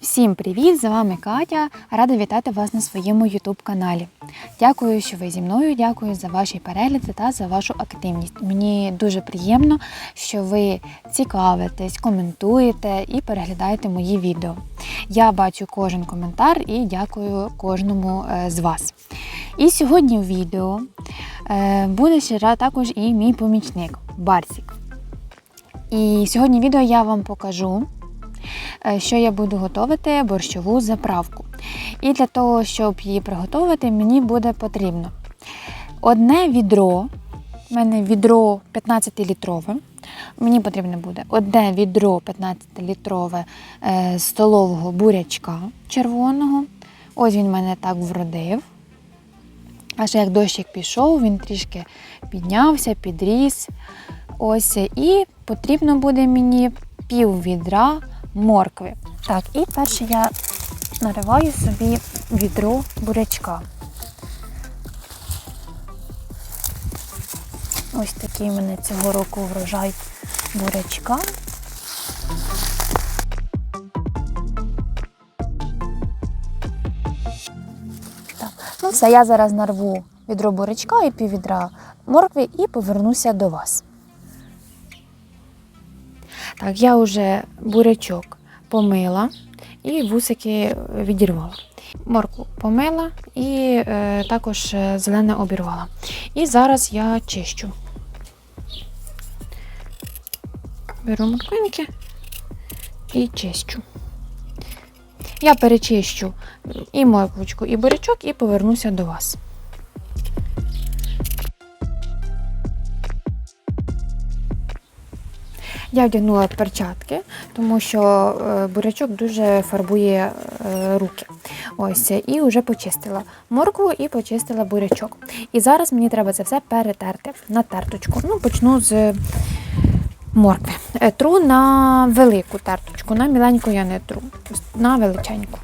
Всім привіт! З вами Катя. Рада вітати вас на своєму YouTube каналі. Дякую, що ви зі мною. Дякую за ваші перегляди та за вашу активність. Мені дуже приємно, що ви цікавитесь, коментуєте і переглядаєте мої відео. Я бачу кожен коментар і дякую кожному е, з вас. І сьогодні в відео е, буде ще також і мій помічник Барсік. І сьогодні в відео я вам покажу, що я буду готувати борщову заправку. І для того, щоб її приготувати, мені буде потрібно одне відро. У мене відро 15-літрове. Мені потрібно буде одне відро 15-літрове е, столового бурячка червоного. Ось він мене так вродив. Аж як дощик пішов, він трішки піднявся, підріс. Ось і потрібно буде мені пів відра моркви. Так, і перше я нариваю собі відро бурячка. Ось такий у мене цього року врожай бурячка. Так, ну все, я зараз нарву відро бурячка і пів відра моркви і повернуся до вас. Так, я вже бурячок помила і вусики відірвала. Морку помила і е, також е, зелене обірвала. І зараз я чищу. Беру морквинки і чищу. Я перечищу і морквочку, і бурячок, і повернуся до вас. Я вдягнула перчатки, тому що е, бурячок дуже фарбує е, руки. Ось, і вже почистила моркву і почистила бурячок. І зараз мені треба це все перетерти на терточку. Ну, почну з моркви. Е, Тру на велику терточку, на міленьку я не тру, на величеньку.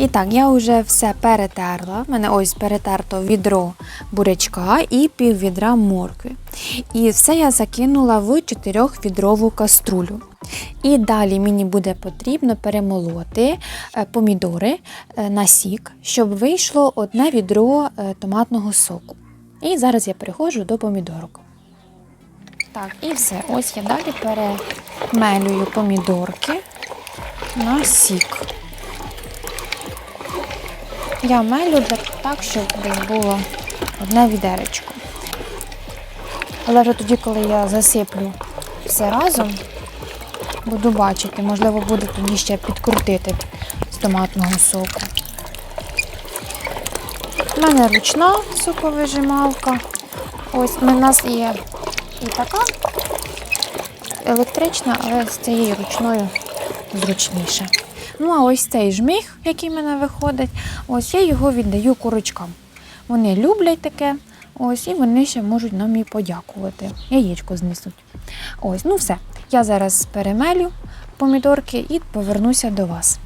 І так, я вже все перетерла. У мене ось перетерто відро бурячка і пів відра моркви. І все я закинула в 4-відрову каструлю. І далі мені буде потрібно перемолоти е, помідори е, на сік, щоб вийшло одне відро е, томатного соку. І зараз я переходжу до помідорок. Так, і все. Ось я далі перемелюю помідорки на сік. Я мелю так, щоб було одне відеречко. Але вже тоді, коли я засиплю все разом, буду бачити, можливо, буде тоді ще підкрутити з томатного соку. У мене ручна соковижималка. Ось у нас є і така електрична, але з цією ручною зручніше. Ну, а ось цей жмих, який в мене виходить, ось я його віддаю курочкам. Вони люблять таке, ось, і вони ще можуть нам і подякувати. Яєчко знесуть. Ось, ну все. Я зараз перемелю помідорки і повернуся до вас.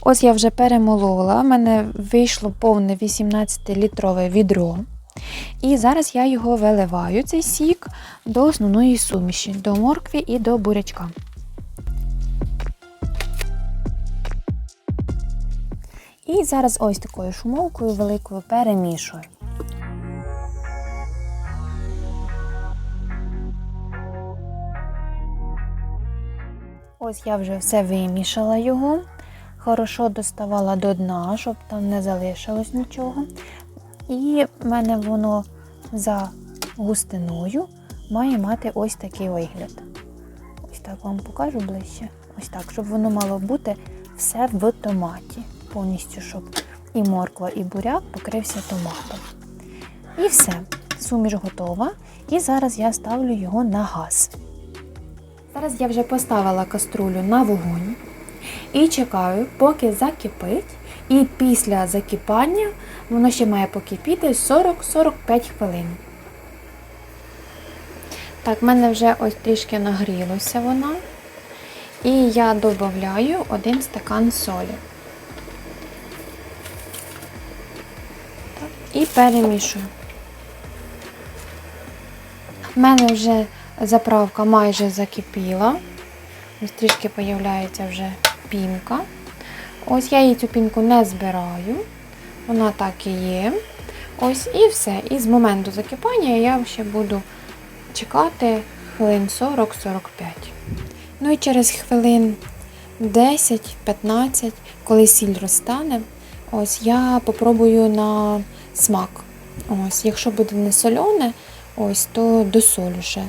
Ось я вже перемолола, в мене вийшло повне 18-літрове відро. І зараз я його виливаю, цей сік, до основної суміші, до моркві і до бурячка. І зараз ось такою шумовкою великою перемішую. Ось я вже все вимішала його. Хорошо доставала до дна, щоб там не залишилось нічого. І в мене воно за густиною має мати ось такий вигляд. Ось так вам покажу ближче. Ось так, щоб воно мало бути все в томаті. Повністю, щоб і морква, і буряк покрився томатом. І все. Суміш готова. І зараз я ставлю його на газ. Зараз я вже поставила каструлю на вогонь і чекаю, поки закипить. І після закипання воно ще має покипіти 40-45 хвилин. Так, в мене вже ось трішки нагрілося вона. І я додаю один стакан солі. І перемішую. У мене вже заправка майже закипіла. Трішки появляється вже пінка. Ось я її цю пінку не збираю. Вона так і є. Ось і все. І з моменту закипання я ще буду чекати хвилин 40-45. Ну і через хвилин 10-15, коли сіль розтане, ось я попробую на смак. Ось, якщо буде не солене, ось, то досолю ще.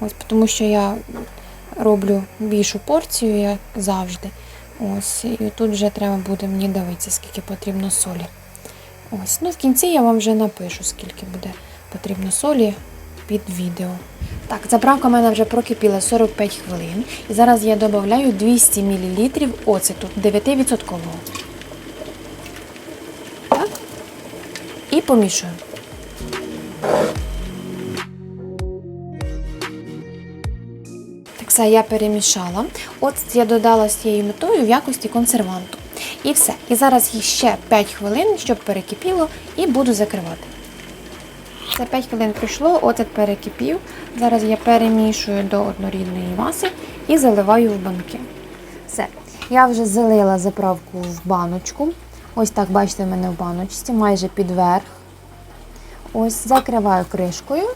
Ось, тому що я роблю більшу порцію, як завжди. Ось, і тут вже треба буде мені дивитися, скільки потрібно солі. Ось, ну в кінці я вам вже напишу, скільки буде потрібно солі під відео. Так, заправка в мене вже прокипіла 45 хвилин. І зараз я додаю 200 мл оцету 9%. Так. І помішую. Так все, я перемішала. Оцет я додала з цією метою в якості консерванту. І все. І зараз ще 5 хвилин, щоб перекипіло, і буду закривати. Це 5 хвилин пройшло, оцет перекипів. Зараз я перемішую до однорідної маси і заливаю в банки. Все. Я вже залила заправку в баночку. Ось так, бачите, в мене в баночці, майже під верх. Ось закриваю кришкою.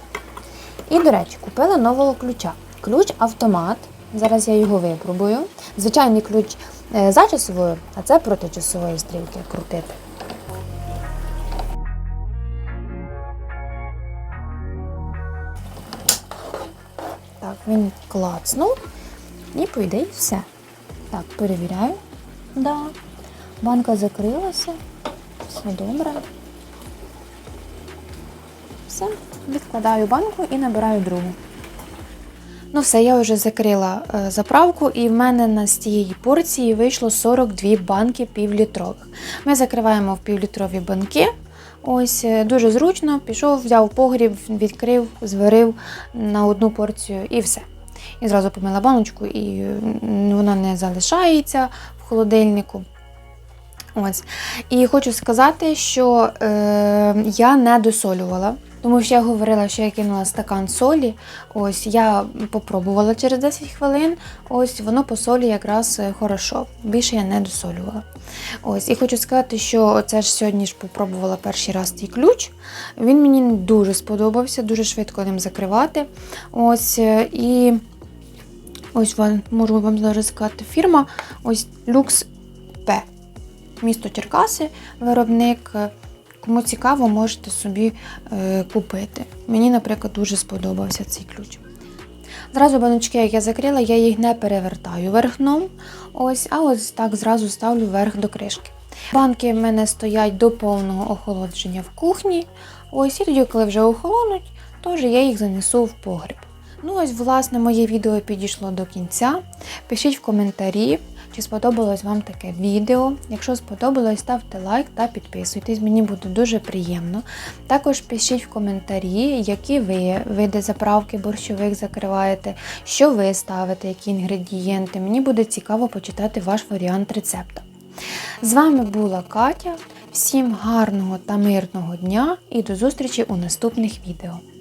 І, до речі, купила нового ключа. Ключ автомат. Зараз я його випробую. Звичайний ключ е, за часовою, а це проти часової стрілки крутити. Так, він клацнув. І по ідеї все. Так, перевіряю. Да. Банка закрилася. Все добре. Все, відкладаю банку і набираю другу. Ну все, я вже закрила е, заправку, і в мене на з цієї порції вийшло 42 банки півлітрових. Ми закриваємо в півлітрові банки. Ось е, дуже зручно. Пішов, взяв погріб, відкрив, зварив на одну порцію і все. І зразу помила баночку, і вона не залишається в холодильнику. Ось. І хочу сказати, що е, я не досолювала. Тому що я говорила, що я кинула стакан солі. Ось я попробувала через 10 хвилин. Ось воно по солі якраз е, хорошо. Більше я не досолювала. Ось, і хочу сказати, що це ж сьогодні ж попробувала перший раз цей ключ. Він мені дуже сподобався, дуже швидко ним закривати. Ось е, і ось вам можу вам зараз сказати фірма. Ось Lux P. Місто Черкаси, виробник. Е, Кому цікаво, можете собі е, купити. Мені, наприклад, дуже сподобався цей ключ. Зразу баночки, як я закрила, я їх не перевертаю верх дном, ось, а ось так зразу ставлю верх до кришки. Банки в мене стоять до повного охолодження в кухні. Ось, і тоді, коли вже охолонуть, то я їх занесу в погріб. Ну ось, власне, моє відео підійшло до кінця. Пишіть в коментарі, чи сподобалось вам таке відео. Якщо сподобалось, ставте лайк та підписуйтесь, мені буде дуже приємно. Також пишіть в коментарі, які ви види заправки борщових закриваєте, що ви ставите, які інгредієнти. Мені буде цікаво почитати ваш варіант рецепту. З вами була Катя. Всім гарного та мирного дня і до зустрічі у наступних відео.